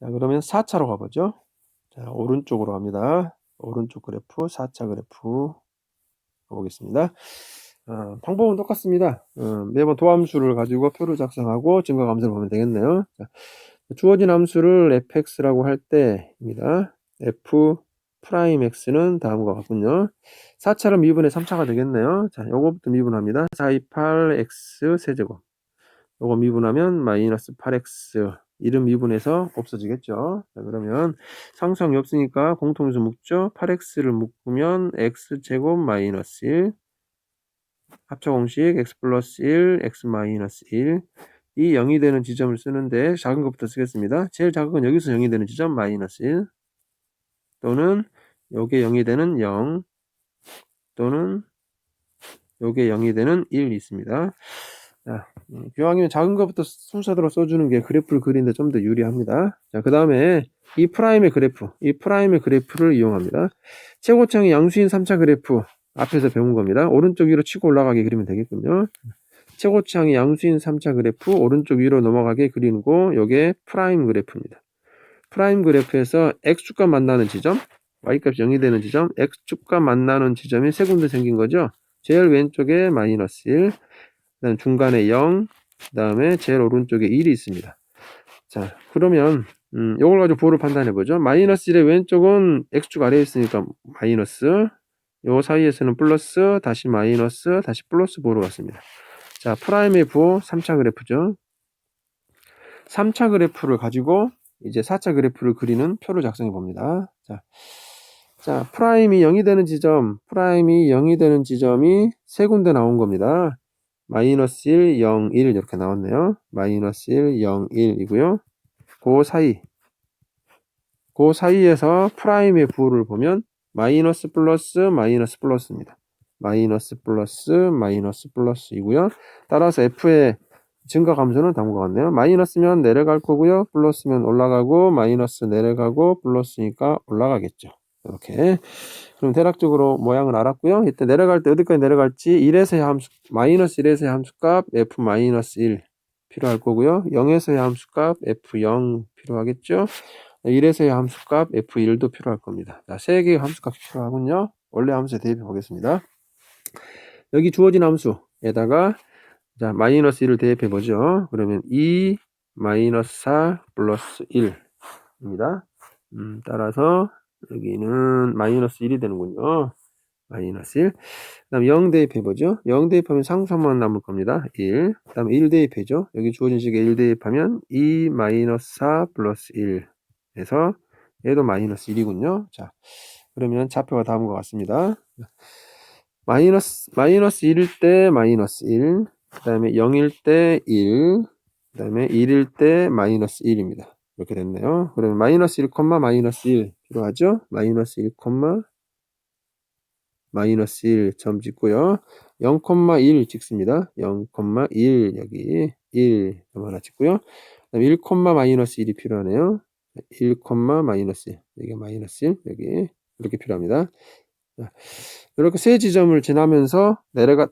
자, 그러면 4차로 가보죠. 자, 오른쪽으로 갑니다. 오른쪽 그래프, 4차 그래프 가보겠습니다. 어, 방법은 똑같습니다. 어, 매번 도함수를 가지고 표를 작성하고 증가 감소를 보면 되겠네요. 자, 주어진 함수를 fx라고 할 때입니다. f 프라임 x는 다음과 같군요. 4차를 미분해 3차가 되겠네요. 자, 요거부터 미분합니다. 4, 2, 8, x 세제곱. 요거 미분하면 마이너스 8x. 이름 미분해서 없어지겠죠. 자, 그러면 상수항이 없으니까 공통수 묶죠. 8x를 묶으면 x제곱 마이너스 1. 합차 공식 x 플러스 1, x 마이너스 1. 이 0이 되는 지점을 쓰는데 작은 것부터 쓰겠습니다. 제일 작은 건 여기서 0이 되는 지점 마이너스 1 또는 요게 0이 되는 0 또는 요게 0이 되는 1이 있습니다. 자, 음, 기왕이면 작은 것부터 순서대로 써주는 게 그래프를 그리는데 좀 더 유리합니다. 자, 그 다음에 이 프라임의 그래프, 이 프라임의 그래프를 이용합니다. 최고창이 양수인 3차 그래프 앞에서 배운 겁니다. 오른쪽 위로 치고 올라가게 그리면 되겠군요. 최고창이 양수인 3차 그래프 오른쪽 위로 넘어가게 그리는 거 요게 프라임 그래프입니다. 프라임 그래프에서 x축과 만나는 지점, y값이 0이 되는 지점, x축과 만나는 지점이 세 군데 생긴 거죠. 제일 왼쪽에 마이너스 1, 그다음 중간에 0, 그다음에 제일 오른쪽에 1이 있습니다. 자, 그러면 음, 이걸 가지고 보를 판단해 보죠. 마이너스 1의 왼쪽은 x축 아래에 있으니까 마이너스, 요 사이에서는 플러스, 다시 마이너스, 다시 플러스 보로 갔습니다. 자, 프라임의 부호 3차 그래프죠. 3차 그래프를 가지고 이제 4차 그래프를 그리는 표를 작성해 봅니다. 자, 자, 프라임이 0이 되는 지점, 프라임이 0이 되는 지점이 세 군데 나온 겁니다. 마이너스 1, 0, 1 이렇게 나왔네요. 마이너스 1, 0, 1이고요. 그 사이, 그 사이에서 프라임의 부호를 보면 마이너스 플러스 마이너스 플러스입니다. 마이너스 플러스 마이너스 플러스이고요. 따라서 f의 증가 감소는 다음과 같네요. 마이너스면 내려갈 거고요. 플러스면 올라가고 마이너스 내려가고 플러스니까 올라가겠죠. 이렇게 그럼 대략적으로 모양을 알았고요. 이때 내려갈 때 어디까지 내려갈지 1에서의 함수 마이너스 1에서의 함수값 f 마이너스 1 필요할 거고요. 0에서의 함수값 f0 필요하겠죠. 1에서의 함수값 f1도 필요할 겁니다. 자, 세 개의 함수값이 필요하군요. 원래 함수에 대입해 보겠습니다. 여기 주어진 함수에다가 자, 마이너스 1을 대입해 보죠. 그러면 2 마이너스 4 플러스 1입니다. 음, 따라서 여기는 마이너스 1이 되는군요. 마이너스 1. 그 다음 0 대입해 보죠. 0 대입하면 상수만 남을 겁니다. 1. 그 다음에 1 대입해죠. 여기 주어진 식에 1 대입하면 2 마이너스 4 플러스 1 해서 얘도 마이너스 1이군요. 자, 그러면 좌표가 다음과 같습니다. 마이너스, 마이너스 1일 때 마이너스 1, 그 다음에 0일 때 1, 그 다음에 1일 때 마이너스 1입니다. 이렇게 됐네요. 그러면 마이너스 1, 마이너스 1 필요하죠? 마이너스 1, 마이너스 1점 찍고요. 0,1 찍습니다. 0,1 여기 1점 하나 찍고요. 그다음 1, 마이너스 1이 필요하네요. 1, 마이너스 1 여기 마이너스 1 여기 이렇게 필요합니다. 자, 이렇게 세 지점을 지나면서 내려가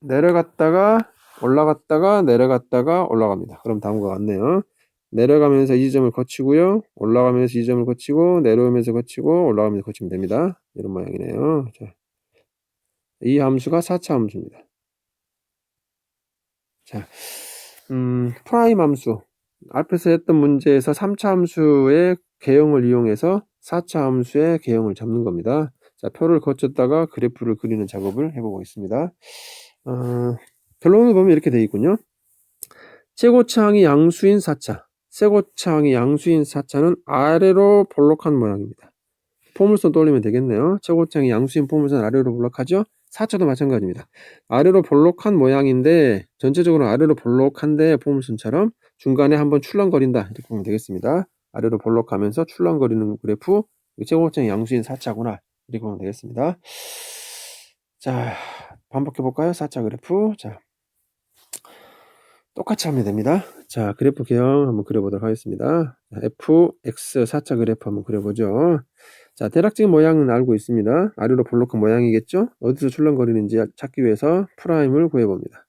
내려갔다가 올라갔다가 내려갔다가 올라갑니다. 그럼 다음과 같네요. 내려가면서 이 지점을 거치고요. 올라가면서 이 점을 거치고 내려오면서 거치고 올라가면서 거치면 됩니다. 이런 모양이네요. 자, 이 함수가 4차 함수입니다. 자, 음, 프라임 함수. 앞에서 했던 문제에서 3차 함수의 개형을 이용해서 4차 함수의 개형을 잡는 겁니다. 자, 표를 거쳤다가 그래프를 그리는 작업을 해보고 있습니다. 어, 결론을 보면 이렇게 되어 있군요. 최고차항이 양수인 4차, 최고차항이 양수인 4차는 아래로 볼록한 모양입니다. 포물선 떠올리면 되겠네요. 최고차항이 양수인 포물선 아래로 볼록하죠? 4차도 마찬가지입니다. 아래로 볼록한 모양인데 전체적으로 아래로 볼록한데 포물선처럼 중간에 한번 출렁거린다 이렇게 보면 되겠습니다. 아래로 볼록하면서 출렁거리는 그래프 최고차항이 양수인 4차구나 이렇게 보면 되겠습니다. 자 반복해 볼까요? 4차 그래프 자 똑같이 하면 됩니다. 자, 그래프 개형 한번 그려보도록 하겠습니다. f, x, 4차 그래프 한번 그려보죠. 자, 대략적인 모양은 알고 있습니다. 아래로 볼록한 모양이겠죠? 어디서 출렁거리는지 찾기 위해서 프라임을 구해봅니다.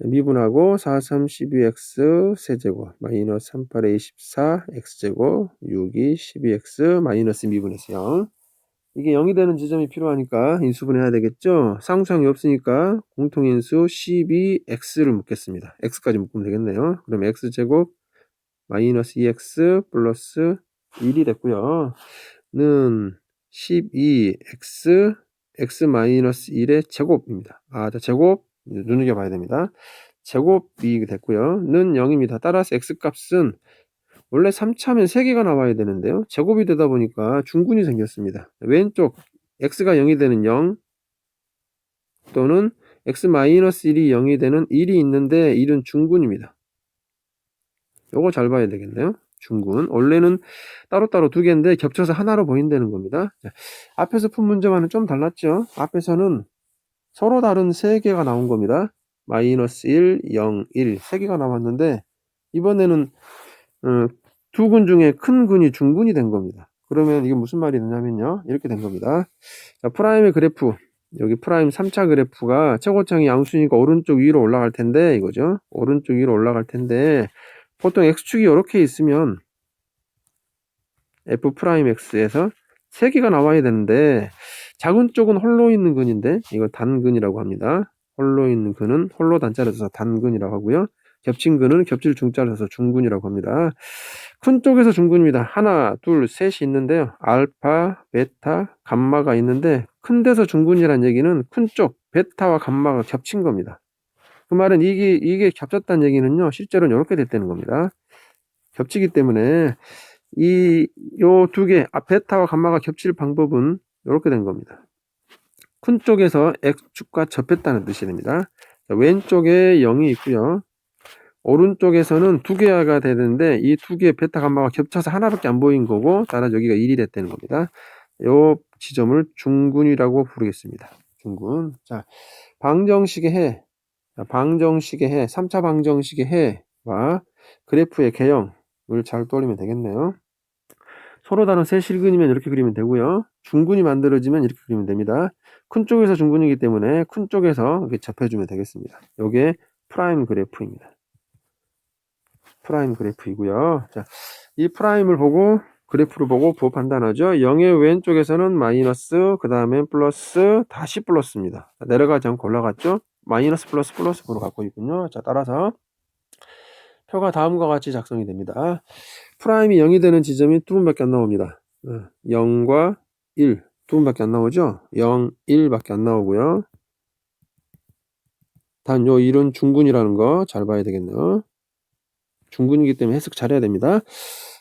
미분하고 4, 3, 12x 세제곱 마이너스 3, 8에 24 x제곱 6, 2, 12x 마이너스 미분해서 0 이게 0이 되는 지점이 필요하니까 인수분해해야 되겠죠 상수항이 없으니까 공통인수 12x를 묶겠습니다 x까지 묶으면 되겠네요 그럼 x제곱 마이너스 2x 플러스 1이 됐고요 는 12x x 마이너스 1의 제곱입니다 아, 자, 제곱 눈여겨봐야 됩니다. 제곱이 됐고요. 는 0입니다. 따라서 x값은 원래 3차면 3개가 나와야 되는데요. 제곱이 되다 보니까 중군이 생겼습니다. 왼쪽 x가 0이 되는 0 또는 x-1이 0이 되는 1이 있는데 1은 중군입니다. 요거 잘 봐야 되겠네요. 중군. 원래는 따로따로 두 개인데 겹쳐서 하나로 보인다는 겁니다. 자, 앞에서 푼 문제와는 좀 달랐죠. 앞에서는 서로 다른 세 개가 나온 겁니다. 마이너스 1, 0, 1. 세 개가 나왔는데, 이번에는, 어, 두근 중에 큰 근이 중근이 된 겁니다. 그러면 이게 무슨 말이 되냐면요. 이렇게 된 겁니다. 자, 프라임의 그래프. 여기 프라임 3차 그래프가 최고창이 양수니까 오른쪽 위로 올라갈 텐데, 이거죠. 오른쪽 위로 올라갈 텐데, 보통 x축이 이렇게 있으면, f 프라임 x에서 세 개가 나와야 되는데, 작은 쪽은 홀로 있는 근인데 이거 단근이라고 합니다. 홀로 있는 근은 홀로 단자를 써서 단근이라고 하고요. 겹친 근은 겹칠 중자를 써서 중근이라고 합니다. 큰 쪽에서 중근입니다. 하나, 둘, 셋이 있는데요. 알파, 베타, 감마가 있는데 큰 데서 중근이라는 얘기는 큰 쪽, 베타와 감마가 겹친 겁니다. 그 말은 이게 이게 겹쳤다는 얘기는요. 실제로는 이렇게 됐다는 겁니다. 겹치기 때문에 이 요 두 개, 아, 베타와 감마가 겹칠 방법은 이렇게 된 겁니다. 큰 쪽에서 X축과 접했다는 뜻이 됩니다. 왼쪽에 0이 있고요. 오른쪽에서는 두 개가 되는데 이 두 개의 베타 감마가 겹쳐서 하나밖에 안 보인 거고 따라 여기가 1이 됐다는 겁니다. 이 지점을 중군이라고 부르겠습니다. 중군. 자, 방정식의 해. 자, 방정식의 해. 3차 방정식의 해와 그래프의 개형을 잘 떠올리면 되겠네요. 서로 다른 세 실근이면 이렇게 그리면 되고요. 중군이 만들어지면 이렇게 그리면 됩니다. 큰 쪽에서 중군이기 때문에 큰 쪽에서 이렇게 접해주면 되겠습니다. 이게 프라임 그래프입니다. 프라임 그래프이고요. 자, 이 프라임을 보고 그래프를 보고 부호 판단하죠. 0의 왼쪽에서는 마이너스, 그 다음에 플러스, 다시 플러스입니다. 내려가지 않고 올라갔죠. 마이너스 플러스 플러스 부로 갖고 있군요. 자, 따라서 표가 다음과 같이 작성이 됩니다. 프라임이 0이 되는 지점이 두 분밖에 안 나옵니다. 0과 1, 두 분밖에 안 나오죠? 0, 1밖에 안 나오고요. 단 요 1은 중군이라는 거 잘 봐야 되겠네요. 중군이기 때문에 해석 잘해야 됩니다.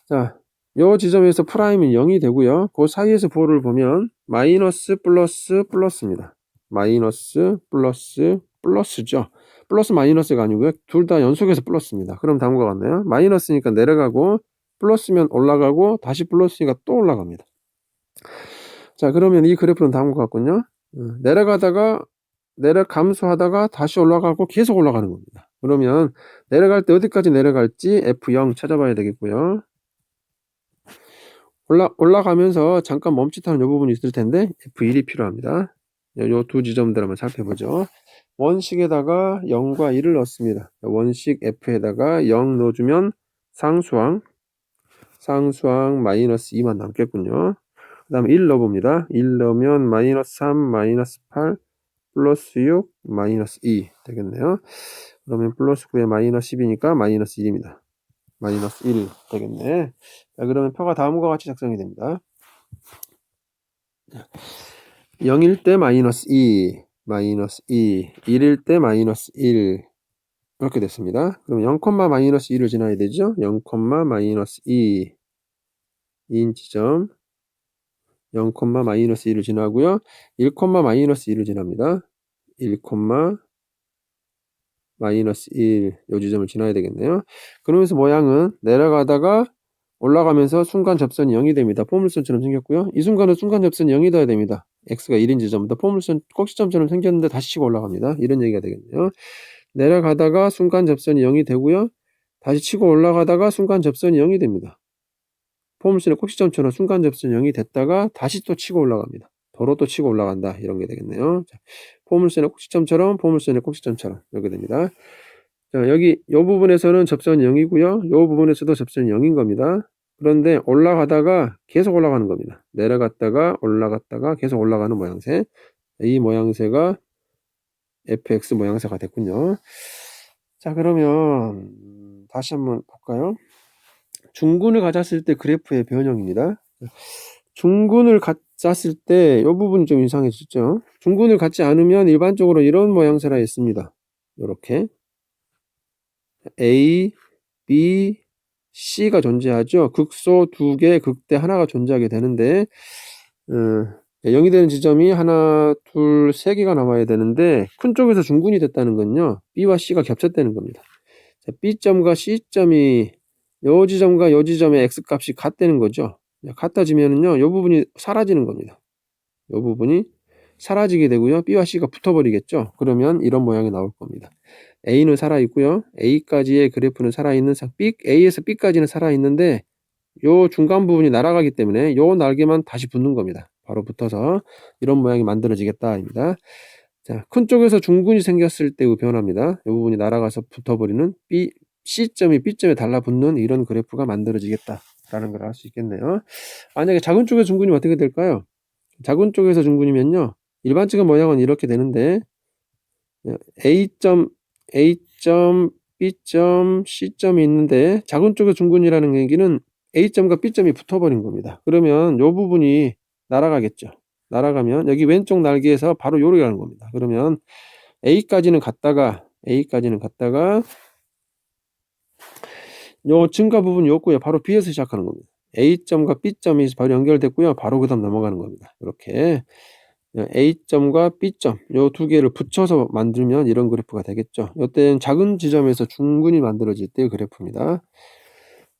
자, 요 지점에서 프라임은 0이 되고요. 그 사이에서 보를 보면 마이너스 플러스 플러스입니다. 마이너스 플러스 플러스죠. 플러스 마이너스가 아니고요. 둘 다 연속해서 플러스입니다. 그럼 다음과 같네요. 마이너스니까 내려가고 플러스면 올라가고 다시 플러스니까 또 올라갑니다. 자 그러면 이 그래프는 다음과 같군요. 어, 내려가다가 내려 감소하다가 다시 올라가고 계속 올라가는 겁니다. 그러면 내려갈 때 어디까지 내려갈지 F0 찾아봐야 되겠고요. 올라, 올라가면서 잠깐 멈칫하는 이 부분이 있을 텐데 F1이 필요합니다. 이두 지점들 한번 살펴보죠. 원식에다가 0과 1을 넣습니다. 원식 F에다가 0 넣어주면 상수항, 상수항 마이너스 2만 남겠군요. 그 다음에 1 넣어봅니다. 1 넣으면 마이너스 3, 마이너스 8, 플러스 6, 마이너스 2 되겠네요. 그러면 플러스 9에 마이너스 10이니까 마이너스 1입니다. 마이너스 1 되겠네. 자, 그러면 표가 다음과 같이 작성이 됩니다. 0일 때 마이너스 2, 마이너스 2, 1일 때 마이너스 1 이렇게 됐습니다. 그럼 0, 마이너스 2를 지나야 되죠? 0, 마이너스 2인 지점 0, 마이너스 2를 지나고요. 1, 마이너스 2를 지납니다. 1, 마이너스 1, 요 지점을 지나야 되겠네요. 그러면서 모양은 내려가다가 올라가면서 순간 접선이 0이 됩니다. 포물선처럼 생겼고요. 이 순간은 순간 접선이 0이 돼야 됩니다. x가 1인 지점부터 포물선 꼭지점처럼 생겼는데 다시 치고 올라갑니다. 이런 얘기가 되겠네요. 내려가다가 순간 접선이 0이 되고요. 다시 치고 올라가다가 순간 접선이 0이 됩니다. 포물선의 꼭지점처럼 순간 접선이 0이 됐다가 다시 또 치고 올라갑니다. 도로 또 치고 올라간다. 이런 게 되겠네요. 자, 포물선의 꼭지점처럼 포물선의 꼭지점처럼 이렇게 됩니다. 자, 여기 이 부분에서는 접선이 0이고요. 이 부분에서도 접선이 0인 겁니다. 그런데 올라가다가 계속 올라가는 겁니다. 내려갔다가 올라갔다가 계속 올라가는 모양새. 이 모양새가 fx 모양새가 됐군요. 자, 그러면 음, 다시 한번 볼까요? 중군을 가졌을 때 그래프의 변형입니다. 중군을 가졌을 때 이 부분이 좀 이상해졌죠. 중군을 갖지 않으면 일반적으로 이런 모양새라 있습니다. 이렇게 A, B, C가 존재하죠. 극소 두 개, 극대 하나가 존재하게 되는데 어, 0이 되는 지점이 하나, 둘, 세 개가 남아야 되는데 큰 쪽에서 중군이 됐다는 건요. B와 C가 겹쳤다는 겁니다. 자, B점과 C점이 요 지점과 요 지점의 X값이 같다는 거죠. 같아지면은요. 요 부분이 사라지는 겁니다. 요 부분이 사라지게 되고요. B와 C가 붙어버리겠죠. 그러면 이런 모양이 나올 겁니다. A는 살아있고요. A까지의 그래프는 살아있는 상, B, A에서 B까지는 살아있는데 요 중간 부분이 날아가기 때문에 요 날개만 다시 붙는 겁니다. 바로 붙어서 이런 모양이 만들어지겠다입니다. 자, 큰 쪽에서 중군이 생겼을 때의 변화입니다. 이 부분이 날아가서 붙어버리는 B, C점이 B점에 달라붙는 이런 그래프가 만들어지겠다 라는 걸 알 수 있겠네요. 만약에 작은 쪽에서 중군이 어떻게 될까요? 작은 쪽에서 중군이면요. 일반적인 모양은 이렇게 되는데 A점, A점, B점, C점이 있는데 작은 쪽에 중군이라는 얘기는 A점과 B점이 붙어버린 겁니다. 그러면 이 부분이 날아가겠죠. 날아가면 여기 왼쪽 날개에서 바로 요렇게 가는 겁니다. 그러면 A까지는 갔다가 A까지는 갔다가 요 증가 부분이 없고요. 바로 B에서 시작하는 겁니다. A점과 B점이 바로 연결됐고요. 바로 그 다음 넘어가는 겁니다. 이렇게 A점과 B점 요 두 개를 붙여서 만들면 이런 그래프가 되겠죠. 이때는 작은 지점에서 중근이 만들어질 때의 그래프입니다.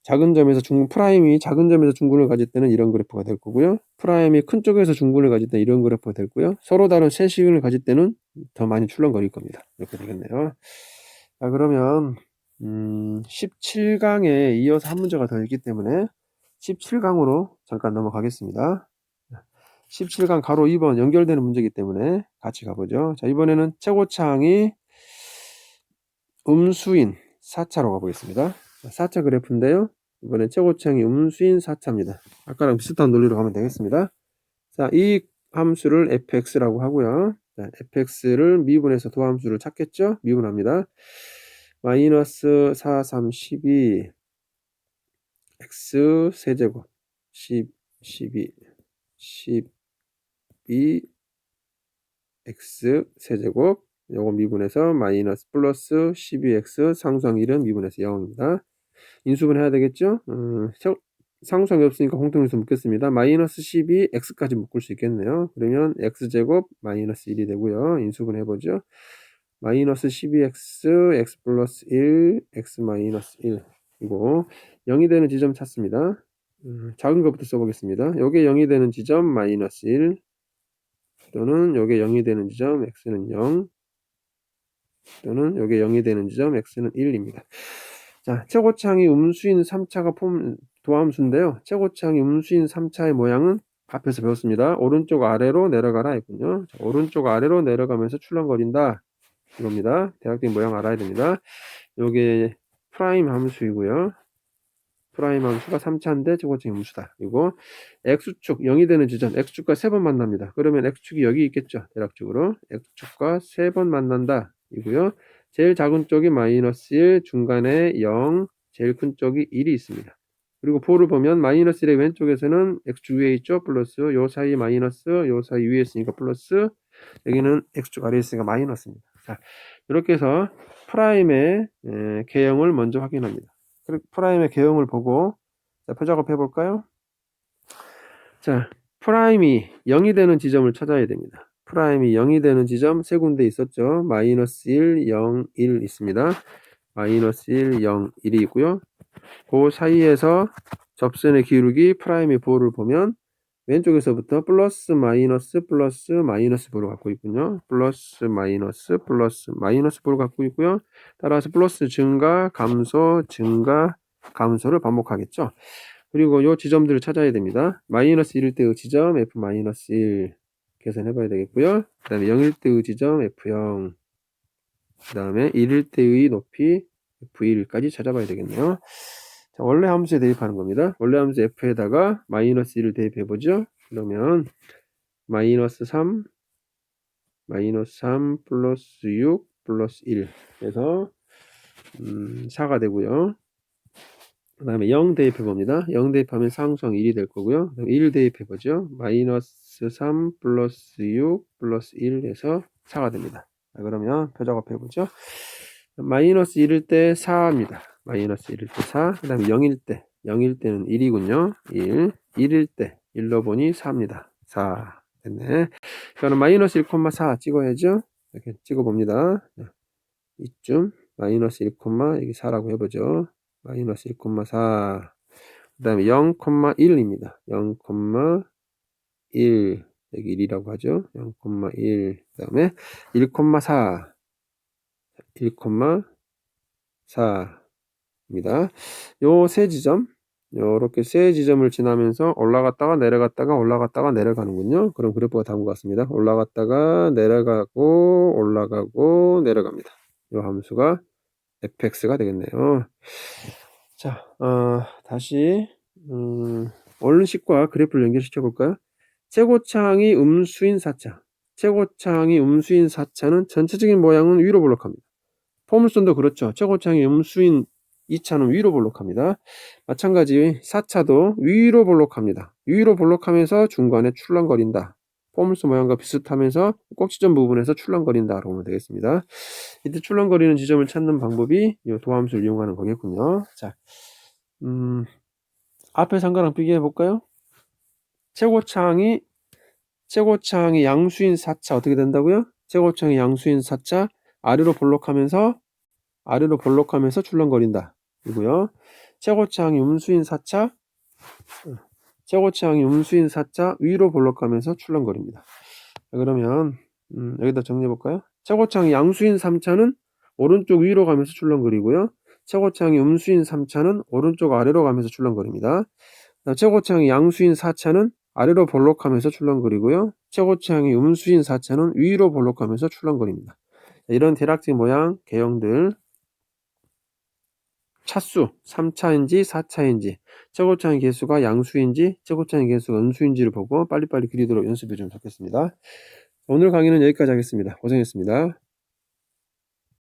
작은 점에서 중 프라임이 작은 점에서 중근을 가질 때는 이런 그래프가 될 거고요. 프라임이 큰 쪽에서 중근을 가질 때 이런 그래프가 될 거고요. 서로 다른 세식을 가질 때는 더 많이 출렁거릴 겁니다. 이렇게 되겠네요. 자 그러면 음, 17강에 이어서 한 문제가 더 있기 때문에 17강으로 잠깐 넘어가겠습니다. 17강 가로 2번 연결되는 문제이기 때문에 같이 가보죠. 자, 이번에는 최고차항이 음수인 4차로 가보겠습니다. 4차 그래프인데요. 이번엔 최고차항이 음수인 4차입니다. 아까랑 비슷한 논리로 가면 되겠습니다. 자, 이 함수를 fx라고 하고요. 자, fx를 미분해서 도함수를 찾겠죠? 미분합니다. 마이너스 4, 3, 12 x 세제곱 10, 12 12 x 세제곱 요거 미분해서 마이너스 플러스 12x 상수항 1은 미분해서 0입니다. 인수분 해야 되겠죠? 음, 상수항이 없으니까 공통인수 묶겠습니다. 마이너스 12 x까지 묶을 수 있겠네요. 그러면 x제곱 마이너스 1이 되고요. 인수분 해보죠. 마이너스 12x, x 플러스 1, x 마이너스 1 이고 0이 되는 지점 찾습니다. 음, 작은 것부터 써보겠습니다. 요게 0이 되는 지점 마이너스 1 또는 요게 0이 되는 지점 x는 0 또는 요게 0이 되는 지점 x는 1입니다. 자, 최고창이 음수인 3차가 폼 도함수인데요. 최고창이 음수인 3차의 모양은 앞에서 배웠습니다. 오른쪽 아래로 내려가라 했군요. 자, 오른쪽 아래로 내려가면서 출렁거린다. 이겁니다. 대략적인 모양 알아야 됩니다. 요게 프라임 함수이고요. 프라임 함수가 3차인데 저거지 함수다. 이거 x축 0이 되는 지점 x축과 3번 만납니다. 그러면 x축이 여기 있겠죠. 대략적으로 x축과 3번 만난다. 이고요. 제일 작은 쪽이 마이너스 1, 중간에 0, 제일 큰 쪽이 1이 있습니다. 그리고 보를 보면 마이너스 1의 왼쪽에서는 x축 위에 있죠. 플러스 요 사이 마이너스 요 사이 위에 있으니까 플러스 여기는 x축 아래에 있으니까 마이너스입니다. 자, 이렇게 해서 프라임의 에, 개형을 먼저 확인합니다. 프라임의 개형을 보고 자, 표작업 해볼까요? 자, 프라임이 0이 되는 지점을 찾아야 됩니다. 프라임이 0이 되는 지점 세 군데 있었죠. 마이너스 1, 0, 1 있습니다. 마이너스 1, 0, 1이 있고요. 그 사이에서 접선의 기울기 프라임의 보호를 보면 왼쪽에서부터 플러스 마이너스 플러스 마이너스 부를 갖고 있군요. 플러스 마이너스 플러스 마이너스 부를 갖고 있고요. 따라서 플러스 증가 감소 증가 감소를 반복하겠죠. 그리고 이 지점들을 찾아야 됩니다. 마이너스 1일 때의 지점 f 마이너스 1 계산해 봐야 되겠고요. 그 다음에 0일 때의 지점 f0 그 다음에 1일 때의 높이 V1까지 찾아봐야 되겠네요. 자, 원래 함수에 대입하는 겁니다. 원래 함수 F에다가 마이너스 1을 대입해 보죠. 그러면 마이너스 3, 마이너스 3 플러스 6 플러스 1 해서 음, 4가 되고요. 그 다음에 0 대입해 봅니다. 0 대입하면 상수항 1이 될 거고요. 1 대입해 보죠. 마이너스 3 플러스 6 플러스 1 해서 4가 됩니다. 자, 그러면 표작업 해 보죠. 마이너스 1일 때 4입니다. 마이너스 1일 때 4. 그 다음에 0일 때. 0일 때는 1이군요. 1. 1일 때. 1로 보니 4입니다. 4. 됐네. 그러면 마이너스 1,4 찍어야죠. 이렇게 찍어봅니다. 이쯤. 마이너스 1, 여기 4라고 해보죠. 마이너스 1,4. 그 다음에 0,1입니다. 0,1. 여기 1이라고 하죠. 0,1. 그 다음에 1,4. 1,4 입니다. 요 세 지점, 요렇게 세 지점을 지나면서 올라갔다가 내려갔다가 올라갔다가 내려가는군요. 그럼 그래프가 다음 것 같습니다. 올라갔다가 내려가고 올라가고 내려갑니다. 요 함수가 fx가 되겠네요. 자, 어, 다시 음, 얼른식과 그래프를 연결시켜 볼까요? 최고창이 음수인 4차. 최고창이 음수인 4차는 전체적인 모양은 위로 볼록합니다. 포물선도 그렇죠. 최고창이 음수인 2차는 위로 볼록합니다. 마찬가지 4차도 위로 볼록합니다. 위로 볼록하면서 중간에 출렁거린다. 포물선 모양과 비슷하면서 꼭지점 부분에서 출렁거린다 라고 하면 되겠습니다. 이때 출렁거리는 지점을 찾는 방법이 이 도함수를 이용하는 거겠군요. 자, 음, 앞에 상가랑 비교해 볼까요? 최고창이 최고창이 양수인 4차 어떻게 된다고요? 최고창이 양수인 4차 아래로 볼록하면서 아래로 볼록하면서 출렁거린다. 이고요. 최고창이 음수인 4차 최고창이 음수인 4차 위로 볼록하면서 출렁거립니다. 자, 그러면 음, 여기다 정리해 볼까요? 최고창이 양수인 3차는 오른쪽 위로 가면서 출렁거리고요. 최고창이 음수인 3차는 오른쪽 아래로 가면서 출렁거립니다. 최고창이 양수인 4차는 아래로 볼록하면서 출렁거리고요. 최고창이 음수인 4차는 위로 볼록하면서 출렁거립니다. 이런 대략적인 모양 개형들 차수 3차인지 4차인지 최고창의 개수가 양수인지 최고창의 개수가 음수인지를 보고 빨리빨리 그리도록 연습해 주면 좋겠습니다. 오늘 강의는 여기까지 하겠습니다. 고생했습니다.